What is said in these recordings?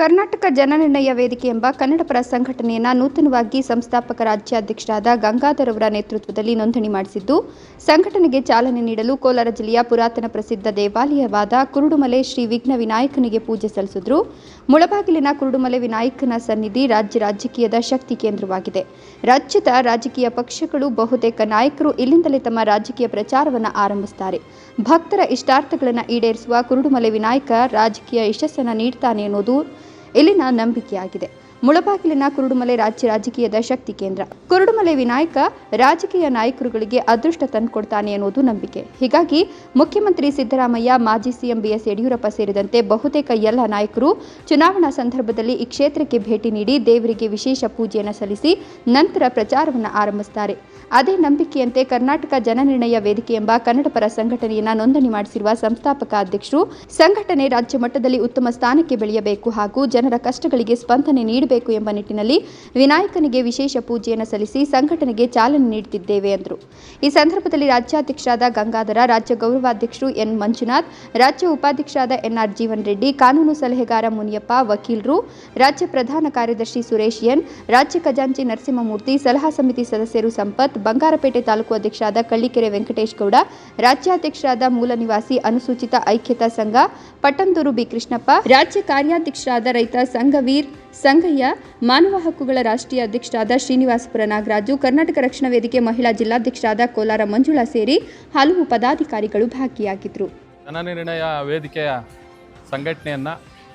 ಕರ್ನಾಟಕ ಜನನಿರ್ಣಯ ವೇದಿಕೆ ಎಂಬ ಕನ್ನಡಪರ ಸಂಘಟನೆಯನ್ನ ನೂತನವಾಗಿ ಸಂಸ್ಥಾಪಕ ರಾಜ್ಯಾಧ್ಯಕ್ಷರಾದ ಗಂಗಾಧರ್ ಅವರ ನೇತೃತ್ವದಲ್ಲಿ ನೋಂದಣಿ ಮಾಡಿಸಿದ್ದು, ಸಂಘಟನೆಗೆ ಚಾಲನೆ ನೀಡಲು ಕೋಲಾರ ಜಿಲ್ಲೆಯ ಪುರಾತನ ಪ್ರಸಿದ್ಧ ದೇವಾಲಯವಾದ ಕುರುಡುಮಲೆ ಶ್ರೀ ವಿಘ್ನ ವಿನಾಯಕನಿಗೆ ಪೂಜೆ ಸಲ್ಲಿಸಿದ್ರು. ಮುಳಬಾಗಿಲಿನ ಕುರುಡುಮಲೆ ವಿನಾಯಕನ ಸನ್ನಿಧಿ ರಾಜ್ಯ ರಾಜಕೀಯದ ಶಕ್ತಿ ಕೇಂದ್ರವಾಗಿದೆ. ರಾಜ್ಯದ ರಾಜಕೀಯ ಪಕ್ಷಗಳು ಬಹುತೇಕ ನಾಯಕರು ಇಲ್ಲಿಂದಲೇ ತಮ್ಮ ರಾಜಕೀಯ ಪ್ರಚಾರವನ್ನು ಆರಂಭಿಸುತ್ತಾರೆ ಭಕ್ತರ ಇಷ್ಟಾರ್ಥಗಳನ್ನು ಈಡೇರಿಸುವ ಕುರುಡುಮಲೆ ವಿನಾಯಕ ರಾಜಕೀಯ ಯಶಸ್ಸನ್ನು ನೀಡ್ತಾನೆ ಅನ್ನೋದು ಇಲ್ಲಿನ ನಂಬಿಕೆಯಾಗಿದೆ. ಮುಳಬಾಗಿಲಿನ ಕುರುಡುಮಲೆ ರಾಜ್ಯ ರಾಜಕೀಯದ ಶಕ್ತಿ ಕೇಂದ್ರ. ಕುರುಡುಮಲೆ ವಿನಾಯಕ ರಾಜಕೀಯ ನಾಯಕರುಗಳಿಗೆ ಅದೃಷ್ಟ ತಂದುಕೊಡ್ತಾನೆ ಅನ್ನೋದು ನಂಬಿಕೆ. ಹೀಗಾಗಿ ಮುಖ್ಯಮಂತ್ರಿ ಸಿದ್ದರಾಮಯ್ಯ, ಮಾಜಿ ಸಿಎಂ ಬಿಎಸ್ ಯಡಿಯೂರಪ್ಪ ಸೇರಿದಂತೆ ಬಹುತೇಕ ಎಲ್ಲ ನಾಯಕರು ಚುನಾವಣಾ ಸಂದರ್ಭದಲ್ಲಿ ಈ ಕ್ಷೇತ್ರಕ್ಕೆ ಭೇಟಿ ನೀಡಿ ದೇವರಿಗೆ ವಿಶೇಷ ಪೂಜೆಯನ್ನು ಸಲ್ಲಿಸಿ ನಂತರ ಪ್ರಚಾರವನ್ನು ಆರಂಭಿಸುತ್ತಾರೆ ಅದೇ ನಂಬಿಕೆಯಂತೆ ಕರ್ನಾಟಕ ಜನನಿರ್ಣಯ ವೇದಿಕೆ ಎಂಬ ಕನ್ನಡಪರ ಸಂಘಟನೆಯನ್ನು ನೋಂದಣಿ ಮಾಡಿಸಿರುವ ಸಂಸ್ಥಾಪಕ ಅಧ್ಯಕ್ಷರು, ಸಂಘಟನೆ ರಾಜ್ಯ ಮಟ್ಟದಲ್ಲಿ ಉತ್ತಮ ಸ್ಥಾನಕ್ಕೆ ಬೆಳೆಯಬೇಕು ಹಾಗೂ ಜನರ ಕಷ್ಟಗಳಿಗೆ ಸ್ಪಂದನೆ ನೀಡಬೇಕು ಎಂಬ ನಿಟ್ಟಿನಲ್ಲಿ ವಿನಾಯಕನಿಗೆ ವಿಶೇಷ ಪೂಜೆಯನ್ನು ಸಲ್ಲಿಸಿ ಸಂಘಟನೆಗೆ ಚಾಲನೆ ನೀಡುತ್ತಿದ್ದೇವೆ ಎಂದರು. ಈ ಸಂದರ್ಭದಲ್ಲಿ ರಾಜ್ಯಾಧ್ಯಕ್ಷರಾದ ಗಂಗಾಧರ, ರಾಜ್ಯ ಗೌರವಾಧ್ಯಕ್ಷರು ಎನ್ ಮಂಜುನಾಥ್, ರಾಜ್ಯ ಉಪಾಧ್ಯಕ್ಷರಾದ ಎನ್ಆರ್ ಜೀವನ್ ರೆಡ್ಡಿ, ಕಾನೂನು ಸಲಹೆಗಾರ ಮುನಿಯಪ್ಪ, ವಕೀಲರು, ರಾಜ್ಯ ಪ್ರಧಾನ ಕಾರ್ಯದರ್ಶಿ ಸುರೇಶ್ ಎನ್, ರಾಜ್ಯ ಖಜಾಂಚಿ ನರಸಿಂಹಮೂರ್ತಿ, ಸಲಹಾ ಸಮಿತಿ ಸದಸ್ಯರು ಸಂಪತ್, ಬಂಗಾರಪೇಟೆ ತಾಲೂಕು ಅಧ್ಯಕ್ಷರಾದ ಕಳ್ಳಿಕೆರೆ ವೆಂಕಟೇಶ್ ಗೌಡ ರಾಜ್ಯಾಧ್ಯಕ್ಷರಾದ ಮೂಲ ನಿವಾಸಿ ಅನುಸೂಚಿತ ಐಕ್ಯತಾ ಸಂಘ, ಪಟ್ಟಂದೂರು ಬಿ ಕೃಷ್ಣಪ್ಪ, ರಾಜ್ಯ ಕಾರ್ಯಾಧ್ಯಕ್ಷರಾದ ರೈತ ಸಂಘವೀರ್ ಸಂಘಯ್ಯ, ಮಾನವ ಹಕ್ಕುಗಳ ರಾಷ್ಟ್ರೀಯ ಅಧ್ಯಕ್ಷರಾದ ಶ್ರೀನಿವಾಸಪುರ ನಾಗರಾಜು, ಕರ್ನಾಟಕ ರಕ್ಷಣಾ ವೇದಿಕೆ ಮಹಿಳಾ ಜಿಲ್ಲಾಧ್ಯಕ್ಷರಾದ ಕೋಲಾರ ಮಂಜುಳಾ ಸೇರಿ ಹಲವು ಪದಾಧಿಕಾರಿಗಳು ಭಾಗಿಯಾಗಿದ್ದರು ಜನನಿರ್ಣಯ ವೇದಿಕೆಯ ಸಂಘಟನೆಯನ್ನು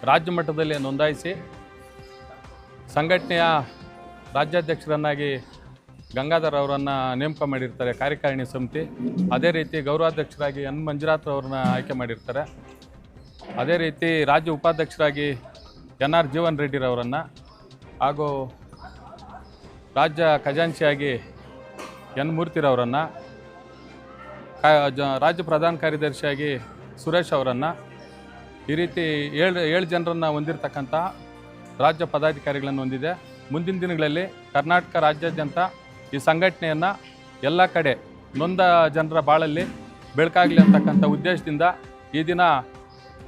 ರಾಜ್ಯ ಮಟ್ಟದಲ್ಲಿ ನೋಂದಾಯಿಸಿ, ಸಂಘಟನೆಯ ರಾಜ್ಯಾಧ್ಯಕ್ಷರನ್ನಾಗಿ ಗಂಗಾಧರ್ ಅವರನ್ನು ನೇಮಕ ಮಾಡಿರ್ತಾರೆ, ಕಾರ್ಯಕಾರಿಣಿ ಸಮಿತಿ. ಅದೇ ರೀತಿ ಗೌರವಾಧ್ಯಕ್ಷರಾಗಿ ಎನ್ ಮಂಜುನಾಥ್ ಅವರನ್ನ ಆಯ್ಕೆ ಮಾಡಿರ್ತಾರೆ. ಅದೇ ರೀತಿ ರಾಜ್ಯ ಉಪಾಧ್ಯಕ್ಷರಾಗಿ ಎನ್ ಆರ್ ಜೀವನ್ ರೆಡ್ಡಿರವರನ್ನು ಹಾಗೂ ರಾಜ್ಯ ಖಜಾಂಚಿಯಾಗಿ ಎನ್ ಮೂರ್ತಿರವರನ್ನು ರಾಜ್ಯ ಪ್ರಧಾನ ಕಾರ್ಯದರ್ಶಿಯಾಗಿ ಸುರೇಶ್ ಅವರನ್ನು, ಈ ರೀತಿ ಏಳು ಏಳು ಜನರನ್ನು ಹೊಂದಿರತಕ್ಕಂಥ ರಾಜ್ಯ ಪದಾಧಿಕಾರಿಗಳನ್ನು ಹೊಂದಿದೆ. ಮುಂದಿನ ದಿನಗಳಲ್ಲಿ ಕರ್ನಾಟಕ ರಾಜ್ಯಾದ್ಯಂತ ಈ ಸಂಘಟನೆಯನ್ನು ಎಲ್ಲ ಕಡೆ ನೊಂದ ಜನರ ಬಾಳಲ್ಲಿ ಬೆಳಕಾಗಲಿ ಅಂತಕ್ಕಂಥ ಉದ್ದೇಶದಿಂದ ಈ ದಿನ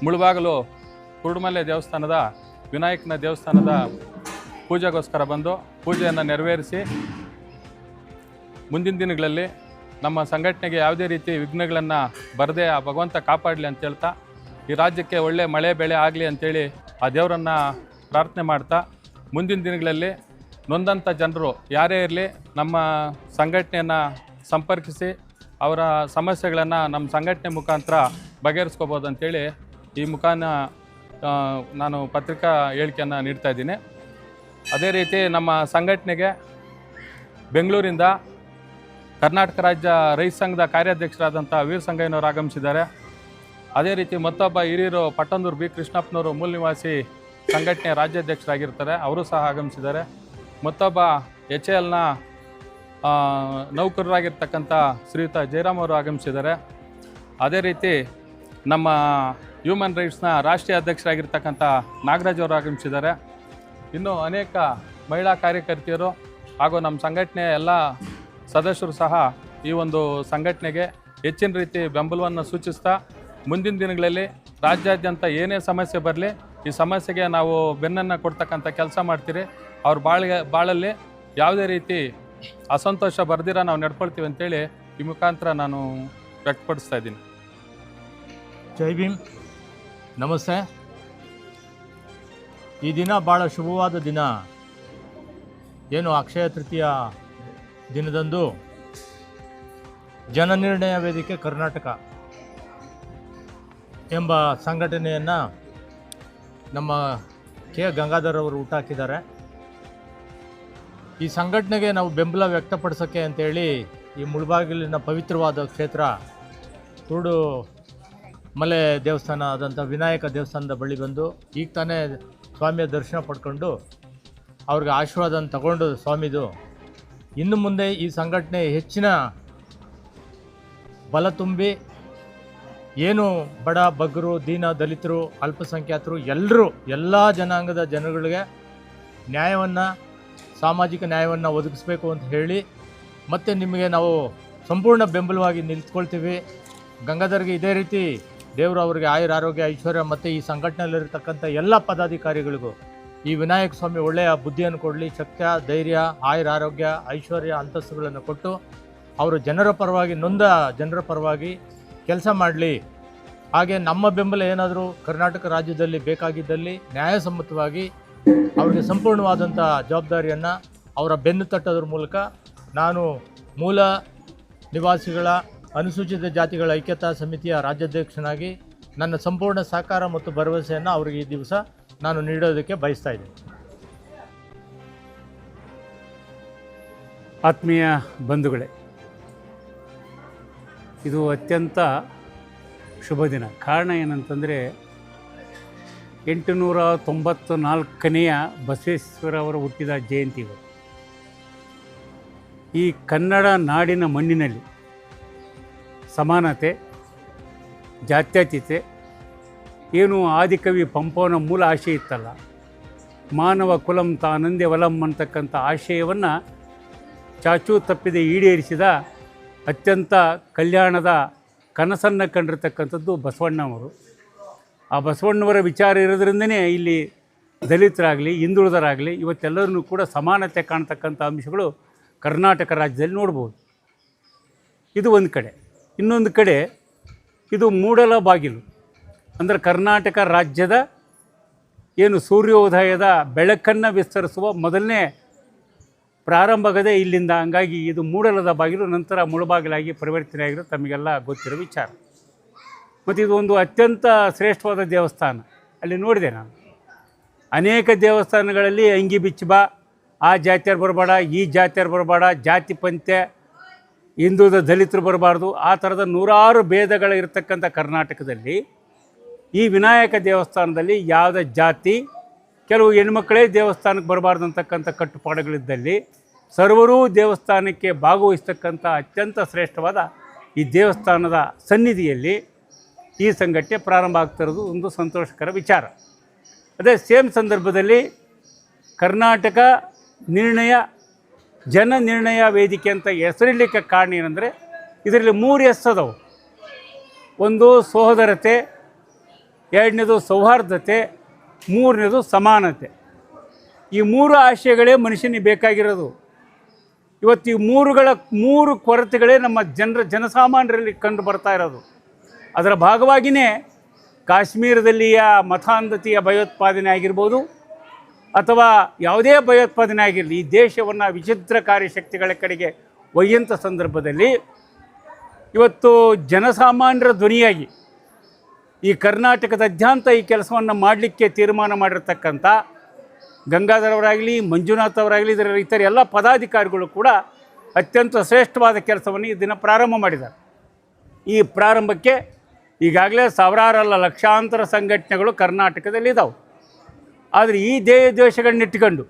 ಮುಳುಬಾಗಲು ಕುರುಡುಮಲೆ ದೇವಸ್ಥಾನದ ವಿನಾಯಕನ ದೇವಸ್ಥಾನದ ಪೂಜೆಗೋಸ್ಕರ ಬಂದು ಪೂಜೆಯನ್ನು ನೆರವೇರಿಸಿ ಮುಂದಿನ ದಿನಗಳಲ್ಲಿ ನಮ್ಮ ಸಂಘಟನೆಗೆ ಯಾವುದೇ ರೀತಿ ವಿಘ್ನಗಳನ್ನು ಬರದೆ ಆ ಭಗವಂತ ಕಾಪಾಡಲಿ ಅಂತ ಹೇಳ್ತಾ, ಈ ರಾಜ್ಯಕ್ಕೆ ಒಳ್ಳೆ ಮಳೆ ಬೆಳೆ ಆಗಲಿ ಅಂತೇಳಿ ಆ ದೇವರನ್ನು ಪ್ರಾರ್ಥನೆ ಮಾಡ್ತಾ, ಮುಂದಿನ ದಿನಗಳಲ್ಲಿ ನೊಂದಂಥ ಜನರು ಯಾರೇ ಇರಲಿ ನಮ್ಮ ಸಂಘಟನೆಯನ್ನು ಸಂಪರ್ಕಿಸಿ ಅವರ ಸಮಸ್ಯೆಗಳನ್ನು ನಮ್ಮ ಸಂಘಟನೆ ಮುಖಾಂತರ ಬಗೆಹರಿಸ್ಕೋಬೋದು ಅಂತೇಳಿ ಈ ಮುಖಾನ ನಾನು ಪತ್ರಿಕಾ ಹೇಳಿಕೆಯನ್ನು ನೀಡ್ತಾ ಇದ್ದೀನಿ. ಅದೇ ರೀತಿ ನಮ್ಮ ಸಂಘಟನೆಗೆ ಬೆಂಗಳೂರಿಂದ ಕರ್ನಾಟಕ ರಾಜ್ಯ ರೈತ ಸಂಘದ ಕಾರ್ಯಾಧ್ಯಕ್ಷರಾದಂಥ ವೀರ್ ಸಂಘಯ್ಯನವರು ಆಗಮಿಸಿದ್ದಾರೆ. ಅದೇ ರೀತಿ ಮತ್ತೊಬ್ಬ ಹಿರಿಯರು ಪಟ್ಟಂದೂರು ಬಿ ಕೃಷ್ಣಪ್ಪನವರು ಮೂಲ ನಿವಾಸಿ ಸಂಘಟನೆ ರಾಜ್ಯಾಧ್ಯಕ್ಷರಾಗಿರ್ತಾರೆ. ಅವರು ಸಹ ಆಗಮಿಸಿದ್ದಾರೆ. ಮತ್ತೊಬ್ಬ ಎಚ್ ಎ ಎಲ್ನ ನೌಕರರಾಗಿರ್ತಕ್ಕಂಥ ಶ್ರೀಯುತ ಜಯರಾಮ್ ಅವರು ಆಗಮಿಸಿದ್ದಾರೆ. ಅದೇ ರೀತಿ ನಮ್ಮ ಹ್ಯೂಮನ್ ರೈಟ್ಸ್ನ ರಾಷ್ಟ್ರೀಯ ಅಧ್ಯಕ್ಷರಾಗಿರ್ತಕ್ಕಂಥ ನಾಗರಾಜ್ ಅವರು ಆಗಮಿಸಿದ್ದಾರೆ. ಇನ್ನು ಅನೇಕ ಮಹಿಳಾ ಕಾರ್ಯಕರ್ತೆಯರು ಹಾಗೂ ನಮ್ಮ ಸಂಘಟನೆಯ ಎಲ್ಲ ಸದಸ್ಯರು ಸಹ ಈ ಒಂದು ಸಂಘಟನೆಗೆ ಹೆಚ್ಚಿನ ರೀತಿ ಬೆಂಬಲವನ್ನು ಸೂಚಿಸ್ತಾ ಮುಂದಿನ ದಿನಗಳಲ್ಲಿ ರಾಜ್ಯಾದ್ಯಂತ ಏನೇ ಸಮಸ್ಯೆ ಬರಲಿ, ಈ ಸಮಸ್ಯೆಗೆ ನಾವು ಬೆನ್ನನ್ನು ಕೊಡ್ತಕ್ಕಂಥ ಕೆಲಸ ಮಾಡ್ತೀರಿ. ಅವ್ರ ಬಾಳಿಗೆ, ಬಾಳಲ್ಲಿ ಯಾವುದೇ ರೀತಿ ಅಸಂತೋಷ ಬರ್ದಿರ ನಾವು ನಡ್ಕೊಳ್ತೀವಿ ಅಂತೇಳಿ ಈ ಮುಖಾಂತರ ನಾನು ವ್ಯಕ್ತಪಡಿಸ್ತಾ ಇದ್ದೀನಿ. ಜೈ ಭೀಮ್. ನಮಸ್ತೆ. ಈ ದಿನ ಭಾಳ ಶುಭವಾದ ದಿನ. ಏನು ಅಕ್ಷಯ ತೃತೀಯ ದಿನದಂದು ಜನನಿರ್ಣಯ ವೇದಿಕೆ ಕರ್ನಾಟಕ ಎಂಬ ಸಂಘಟನೆಯನ್ನು ನಮ್ಮ ಕೆ ಗಂಗಾಧರ್ ಅವರು ಹುಟ್ಟಾಕಿದ್ದಾರೆ. ಈ ಸಂಘಟನೆಗೆ ನಾವು ಬೆಂಬಲ ವ್ಯಕ್ತಪಡಿಸೋಕ್ಕೆ ಅಂತೇಳಿ ಈ ಮುಳಬಾಗಿಲಿನ ಪವಿತ್ರವಾದ ಕ್ಷೇತ್ರ ಕುರುಡು ಮಲೆ ದೇವಸ್ಥಾನ ಆದಂಥ ವಿನಾಯಕ ದೇವಸ್ಥಾನದ ಬಳಿ ಬಂದು ಈಗ ತಾನೇ ಸ್ವಾಮಿಯ ದರ್ಶನ ಪಡ್ಕೊಂಡು ಅವ್ರಿಗೆ ಆಶೀರ್ವಾದ ತಗೊಂಡು ಸ್ವಾಮಿದು. ಇನ್ನು ಮುಂದೆ ಈ ಸಂಘಟನೆ ಹೆಚ್ಚಿನ ಬಲ ತುಂಬಿ ಏನು ಬಡ ಬಗ್ಗರು, ದೀನ ದಲಿತರು, ಅಲ್ಪಸಂಖ್ಯಾತರು ಎಲ್ಲರೂ ಎಲ್ಲ ಜನಾಂಗದ ಜನಗಳಿಗೆ ನ್ಯಾಯವನ್ನು, ಸಾಮಾಜಿಕ ನ್ಯಾಯವನ್ನು ಒದಗಿಸ್ಬೇಕು ಅಂತ ಹೇಳಿ ಮತ್ತೆ ನಿಮಗೆ ನಾವು ಸಂಪೂರ್ಣ ಬೆಂಬಲವಾಗಿ ನಿಂತ್ಕೊಳ್ತೀವಿ. ಗಂಗಾಧರ್ಗೆ ಇದೇ ರೀತಿ ದೇವರು ಅವರಿಗೆ ಆಯುರ ಆರೋಗ್ಯ, ಐಶ್ವರ್ಯ ಮತ್ತು ಈ ಸಂಘಟನೆಯಲ್ಲಿರ್ತಕ್ಕಂಥ ಎಲ್ಲ ಪದಾಧಿಕಾರಿಗಳಿಗೂ ಈ ವಿನಾಯಕ ಸ್ವಾಮಿ ಒಳ್ಳೆಯ ಬುದ್ಧಿಯನ್ನು ಕೊಡಲಿ, ಶಕ್ತಿ, ಧೈರ್ಯ, ಆಯುರ ಆರೋಗ್ಯ, ಐಶ್ವರ್ಯ ಅಂತಸ್ತುಗಳನ್ನು ಕೊಟ್ಟು ಅವರು ಜನರ ಪರವಾಗಿ, ನೊಂದ ಜನರ ಪರವಾಗಿ ಕೆಲಸ ಮಾಡಲಿ. ಹಾಗೆ ನಮ್ಮ ಬೆಂಬಲ ಏನಾದರೂ ಕರ್ನಾಟಕ ರಾಜ್ಯದಲ್ಲಿ ಬೇಕಾಗಿದ್ದಲ್ಲಿ ನ್ಯಾಯಸಮ್ಮತವಾಗಿ ಅವರಿಗೆ ಸಂಪೂರ್ಣವಾದಂಥ ಜವಾಬ್ದಾರಿಯನ್ನು ಅವರ ಬೆನ್ನು ತಟ್ಟೋದ್ರ ಮೂಲಕ ನಾನು ಮೂಲ ನಿವಾಸಿಗಳ ಅನುಸೂಚಿತ ಜಾತಿಗಳ ಐಕ್ಯತಾ ಸಮಿತಿಯ ರಾಜ್ಯಾಧ್ಯಕ್ಷನಾಗಿ ನನ್ನ ಸಂಪೂರ್ಣ ಸಹಕಾರ ಮತ್ತು ಭರವಸೆಯನ್ನು ಅವರಿಗೆ ಈ ದಿವಸ ನಾನು ನೀಡೋದಕ್ಕೆ ಬಯಸ್ತಾ ಇದ್ದೀನಿ. ಆತ್ಮೀಯ ಬಂಧುಗಳೇ, ಇದು ಅತ್ಯಂತ ಶುಭ ದಿನ. ಕಾರಣ ಏನಂತಂದರೆ, ಎಂಟುನೂರ ತೊಂಬತ್ತು ನಾಲ್ಕನೆಯ ಬಸವೇಶ್ವರವರ ಹುಟ್ಟಿದ ಜಯಂತಿ ಈ ಕನ್ನಡ ನಾಡಿನ ಮಣ್ಣಿನಲ್ಲಿ ಸಮಾನತೆ, ಜಾತ್ಯತೀತೆ, ಏನು ಆದಿಕವಿ ಪಂಪವನ ಮೂಲ ಆಶಯ ಇತ್ತಲ್ಲ. ಮಾನವ ಕುಲಂ ತಾನಂದೆ ವಲಂ ಅಂತಕ್ಕಂಥ ಆಶಯವನ್ನು ಚಾಚೂ ತಪ್ಪಿದೆ ಈಡೇರಿಸಿದ ಅತ್ಯಂತ ಕಲ್ಯಾಣದ ಕನಸನ್ನು ಕಂಡಿರ್ತಕ್ಕಂಥದ್ದು ಬಸವಣ್ಣವರು ಆ ಬಸವಣ್ಣವರ ವಿಚಾರ ಇರೋದ್ರಿಂದನೇ ಇಲ್ಲಿ ದಲಿತರಾಗಲಿ, ಹಿಂದುಳಿದರಾಗಲಿ ಇವತ್ತೆಲ್ಲರನ್ನೂ ಕೂಡ ಸಮಾನತೆ ಕಾಣ್ತಕ್ಕಂಥ ಅಂಶಗಳು ಕರ್ನಾಟಕ ರಾಜ್ಯದಲ್ಲಿ ನೋಡ್ಬೋದು. ಇದು ಒಂದು ಕಡೆ. ಇನ್ನೊಂದು ಕಡೆ ಇದು ಮೂಡಲ ಬಾಗಿಲು, ಅಂದರೆ ಕರ್ನಾಟಕ ರಾಜ್ಯದ ಏನು ಸೂರ್ಯೋದಯದ ಬೆಳಕನ್ನು ವಿಸ್ತರಿಸುವ ಮೊದಲನೇ ಪ್ರಾರಂಭಗದೆ ಇಲ್ಲಿಂದ. ಹಂಗಾಗಿ ಇದು ಮೂಡಲದ ಬಾಗಿಲು, ನಂತರ ಮುಳುಬಾಗಿಲಾಗಿ ಪರಿವರ್ತನೆ ಆಗಿರೋದು ತಮಗೆಲ್ಲ ಗೊತ್ತಿರೋ ವಿಚಾರ. ಮತ್ತು ಇದು ಒಂದು ಅತ್ಯಂತ ಶ್ರೇಷ್ಠವಾದ ದೇವಸ್ಥಾನ. ಅಲ್ಲಿ ನೋಡಿದೆ ನಾನು. ಅನೇಕ ದೇವಸ್ಥಾನಗಳಲ್ಲಿ ಅಂಗಿ ಬಿಚ್ಚಿ ಬಾ, ಆ ಜಾತಿಯರು ಬರಬೇಡ ಈ ಜಾತಿಯರು ಬರಬೇಡ ಜಾತಿ ಪಂಥ್ಯ ಹಿಂದುದ ದಲಿತರು ಬರಬಾರ್ದು. ಆ ಥರದ ನೂರಾರು ಭೇದಗಳು ಇರತಕ್ಕಂಥ ಕರ್ನಾಟಕದಲ್ಲಿ ಈ ವಿನಾಯಕ ದೇವಸ್ಥಾನದಲ್ಲಿ ಯಾವುದೇ ಜಾತಿ, ಕೆಲವು ಹೆಣ್ಮಕ್ಕಳೇ ದೇವಸ್ಥಾನಕ್ಕೆ ಬರಬಾರ್ದು ಅಂತಕ್ಕಂಥ ಕಟ್ಟುಪಾಡುಗಳಿದ್ದಲ್ಲಿ ಸರ್ವರೂ ದೇವಸ್ಥಾನಕ್ಕೆ ಭಾಗವಹಿಸ್ತಕ್ಕಂಥ ಅತ್ಯಂತ ಶ್ರೇಷ್ಠವಾದ ಈ ದೇವಸ್ಥಾನದ ಸನ್ನಿಧಿಯಲ್ಲಿ ಈ ಸಂಘಟನೆ ಪ್ರಾರಂಭ ಆಗ್ತಿರೋದು ಒಂದು ಸಂತೋಷಕರ ವಿಚಾರ. ಅದೇ ಸೇಮ್ ಸಂದರ್ಭದಲ್ಲಿ ಕರ್ನಾಟಕ ನಿರ್ಣಯ ಜನ ನಿರ್ಣಯ ವೇದಿಕೆ ಅಂತ ಹೆಸರಿಲಿಕ್ಕೆ ಕಾರಣ ಏನಂದರೆ, ಇದರಲ್ಲಿ ಮೂರು ಎಸ್ಸದವು ಒಂದು ಸೋದರತೆ, ಎರಡನೇದು ಸೌಹಾರ್ದತೆ, ಮೂರನೇದು ಸಮಾನತೆ. ಈ ಮೂರು ಆಶಯಗಳೇ ಮನುಷ್ಯನಿಗೆ ಬೇಕಾಗಿರೋದು. ಇವತ್ತು ಈ ಮೂರುಗಳ, ಮೂರು ಕೊರತೆಗಳೇ ನಮ್ಮ ಜನರ, ಜನಸಾಮಾನ್ಯರಲ್ಲಿ ಕಂಡು ಬರ್ತಾ ಇರೋದು. ಅದರ ಭಾಗವಾಗಿಯೇ ಕಾಶ್ಮೀರದಲ್ಲಿಯ ಮತಾಂಧತೆಯ ಭಯೋತ್ಪಾದನೆ ಆಗಿರ್ಬೋದು ಅಥವಾ ಯಾವುದೇ ಭಯೋತ್ಪಾದನೆ ಆಗಿರಲಿ, ಈ ದೇಶವನ್ನು ವಿಚಿತ್ರಕಾರಿ ಶಕ್ತಿಗಳ ಕಡೆಗೆ ಒಯ್ಯಂಥ ಸಂದರ್ಭದಲ್ಲಿ ಇವತ್ತು ಜನಸಾಮಾನ್ಯರ ಧ್ವನಿಯಾಗಿ ಈ ಕರ್ನಾಟಕದಾದ್ಯಂತ ಈ ಕೆಲಸವನ್ನು ಮಾಡಲಿಕ್ಕೆ ತೀರ್ಮಾನ ಮಾಡಿರ್ತಕ್ಕಂಥ ಗಂಗಾಧರ್ ಅವರಾಗಲಿ, ಮಂಜುನಾಥ್ ಅವರಾಗಲಿ, ಇದರ ಇತರ ಎಲ್ಲ ಪದಾಧಿಕಾರಿಗಳು ಕೂಡ ಅತ್ಯಂತ ಶ್ರೇಷ್ಠವಾದ ಕೆಲಸವನ್ನು ಈ ದಿನ ಪ್ರಾರಂಭ ಮಾಡಿದ್ದಾರೆ. ಈ ಪ್ರಾರಂಭಕ್ಕೆ ಈಗಾಗಲೇ ಸಾವಿರಾರಲ್ಲ ಲಕ್ಷಾಂತರ ಸಂಘಟನೆಗಳು ಕರ್ನಾಟಕದಲ್ಲಿ ಇದ್ದಾವೆ ಆದರೆ ಈ ದೇಹ ದ್ವೇಷಗಳನ್ನ ಇಟ್ಕೊಂಡು,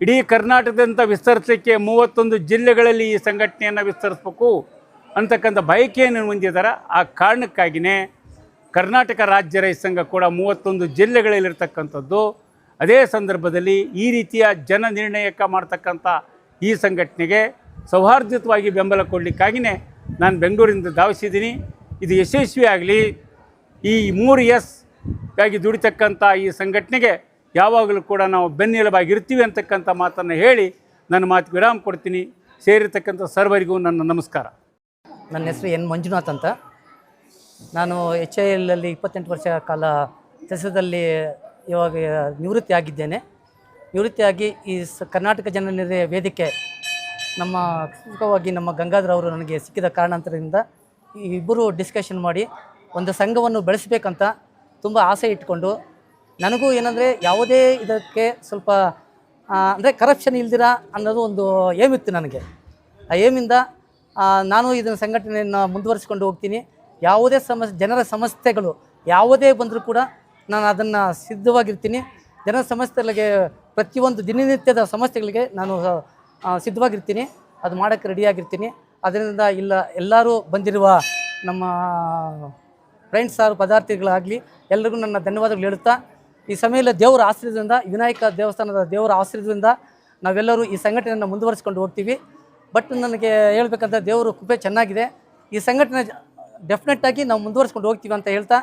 ಇಡೀ ಕರ್ನಾಟಕದಂತ ವಿಸ್ತರಿಸಲಿಕ್ಕೆ ಮೂವತ್ತೊಂದು ಜಿಲ್ಲೆಗಳಲ್ಲಿ ಈ ಸಂಘಟನೆಯನ್ನು ವಿಸ್ತರಿಸ್ಬೇಕು ಅಂತಕ್ಕಂಥ ಬಯಕೆಯನ್ನು ಹೊಂದಿದ್ದಾರೆ ಆ ಕಾರಣಕ್ಕಾಗಿಯೇ ಕರ್ನಾಟಕ ರಾಜ್ಯ ರೈತ ಸಂಘ ಕೂಡ ಮೂವತ್ತೊಂದು ಜಿಲ್ಲೆಗಳಲ್ಲಿರ್ತಕ್ಕಂಥದ್ದು. ಅದೇ ಸಂದರ್ಭದಲ್ಲಿ ಈ ರೀತಿಯ ಜನ ನಿರ್ಣಯಕ್ಕೆ ಮಾಡ್ತಕ್ಕಂಥ ಈ ಸಂಘಟನೆಗೆ ಸೌಹಾರ್ದಯುತವಾಗಿ ಬೆಂಬಲ ಕೊಡಲಿಕ್ಕಾಗಿಯೇ ನಾನು ಬೆಂಗಳೂರಿಂದ ಧಾವಿಸಿದ್ದೀನಿ. ಇದು ಯಶಸ್ವಿ ಆಗಲಿ ಈ ಮೂರು ಎಸ್ಗಾಗಿ ದುಡಿತಕ್ಕಂಥ ಈ ಸಂಘಟನೆಗೆ ಯಾವಾಗಲೂ ಕೂಡ ನಾವು ಬೆನ್ನೆಲುಬಾಗಿರ್ತೀವಿ ಅಂತಕ್ಕಂಥ ಮಾತನ್ನು ಹೇಳಿ ನನ್ನ ಮಾತು ವಿರಾಮ ಕೊಡ್ತೀನಿ. ಸೇರಿರ್ತಕ್ಕಂಥ ಸರ್ವರಿಗೂ ನನ್ನ ನಮಸ್ಕಾರ. ನನ್ನ ಹೆಸರು ಎನ್ ಮಂಜುನಾಥ್ ಅಂತ. ನಾನು ಎಚ್ ಐ ಎಲ್ಲಲ್ಲಿ ಇಪ್ಪತ್ತೆಂಟು ವರ್ಷ ಕಾಲ ಕೆಲಸದಲ್ಲಿ ಇವಾಗ ನಿವೃತ್ತಿ ಆಗಿದ್ದೇನೆ ನಿವೃತ್ತಿಯಾಗಿ ಈ ಸ ಕರ್ನಾಟಕ ಜನ ನಿರ್ಣಯ ವೇದಿಕೆ ನಮ್ಮ ಸುಖವಾಗಿ ನಮ್ಮ ಗಂಗಾಧರ್ ಅವರು ನನಗೆ ಸಿಕ್ಕಿದ ಕಾರಣಾಂತರದಿಂದ ಈ ಇಬ್ಬರು ಡಿಸ್ಕಷನ್ ಮಾಡಿ ಒಂದು ಸಂಘವನ್ನು ಬೆಳೆಸಬೇಕಂತ ತುಂಬ ಆಸೆ ಇಟ್ಕೊಂಡು ನನಗೂ ಏನಂದರೆ ಯಾವುದೇ ಇದಕ್ಕೆ ಸ್ವಲ್ಪ ಅಂದರೆ ಕರಪ್ಷನ್ ಇಲ್ದಿರ ಅನ್ನೋದು ಒಂದು ಏಮಿತ್ತು ನನಗೆ. ಆ ಏಮಿಂದ ನಾನು ಇದನ್ನು ಸಂಘಟನೆಯನ್ನು ಮುಂದುವರಿಸ್ಕೊಂಡು ಹೋಗ್ತೀನಿ. ಯಾವುದೇ ಸಮಸ್ಯೆ ಜನರ ಸಮಸ್ಯೆಗಳು ಯಾವುದೇ ಬಂದರೂ ಕೂಡ ನಾನು ಅದನ್ನು ಸಿದ್ಧವಾಗಿರ್ತೀನಿ. ಜನರ ಸಮಸ್ಯೆಗಳಿಗೆ, ಪ್ರತಿಯೊಂದು ದಿನನಿತ್ಯದ ಸಮಸ್ಯೆಗಳಿಗೆ ನಾನು ಸಿದ್ಧವಾಗಿರ್ತೀನಿ. ಅದು ಮಾಡೋಕ್ಕೆ ರೆಡಿಯಾಗಿರ್ತೀನಿ ಅದರಿಂದ ಇಲ್ಲ, ಎಲ್ಲರೂ ಬಂದಿರುವ ನಮ್ಮ ಫ್ರೆಂಡ್ಸ್ ಸಾರು, ಪದಾರ್ಥಿಗಳಾಗಲಿ, ಎಲ್ರಿಗೂ ನನ್ನ ಧನ್ಯವಾದಗಳು ಹೇಳುತ್ತಾ ಈ ಸಮಯದಲ್ಲಿ ದೇವರ ಆಶ್ರಯದಿಂದ ವಿನಾಯಕ ದೇವಸ್ಥಾನದ ದೇವರ ಆಶ್ರಯದಿಂದ ನಾವೆಲ್ಲರೂ ಈ ಸಂಘಟನೆಯನ್ನು ಮುಂದುವರಿಸ್ಕೊಂಡು ಹೋಗ್ತೀವಿ. ಬಟ್ ನನಗೆ ಹೇಳ್ಬೇಕಂತ ದೇವರು ಕೃಪೆ ಚೆನ್ನಾಗಿದೆ. ಈ ಸಂಘಟನೆ ಡೆಫಿನೆಟ್ಟಾಗಿ ನಾವು ಮುಂದುವರಿಸ್ಕೊಂಡು ಹೋಗ್ತೀವಿ ಅಂತ ಹೇಳ್ತಾ,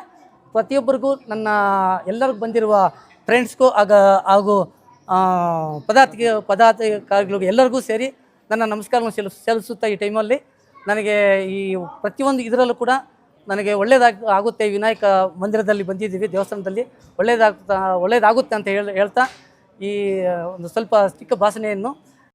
ಪ್ರತಿಯೊಬ್ಬರಿಗೂ ನನ್ನ ಎಲ್ಲರಿಗೂ ಬಂದಿರುವ ಫ್ರೆಂಡ್ಸ್ಗೂ ಆಗ, ಹಾಗೂ ಪದಾರ್ಥಿಗೆ ಪದಾರ್ಥಕಾರಿಗಳಿಗೂ ಎಲ್ಲರಿಗೂ ಸೇರಿ ನನ್ನ ನಮಸ್ಕಾರವನ್ನು ಸೆಲ್, ಸಲ್ಲಿಸುತ್ತಾ ಈ ಟೈಮಲ್ಲಿ ನನಗೆ ಈ ಪ್ರತಿಯೊಂದು ಇದರಲ್ಲೂ ಕೂಡ ನನಗೆ ಒಳ್ಳೇದಾಗ ಆಗುತ್ತೆ, ವಿನಾಯಕ ಮಂದಿರದಲ್ಲಿ ಬಂದಿದ್ದೀವಿ, ದೇವಸ್ಥಾನದಲ್ಲಿ ಒಳ್ಳೇದಾಗ್ತಾ, ಒಳ್ಳೇದಾಗುತ್ತೆ ಅಂತ ಹೇಳಿ ಹೇಳ್ತಾ ಈ ಒಂದು ಸ್ವಲ್ಪ ಚಿಕ್ಕ ಭಾಷಣೆಯನ್ನು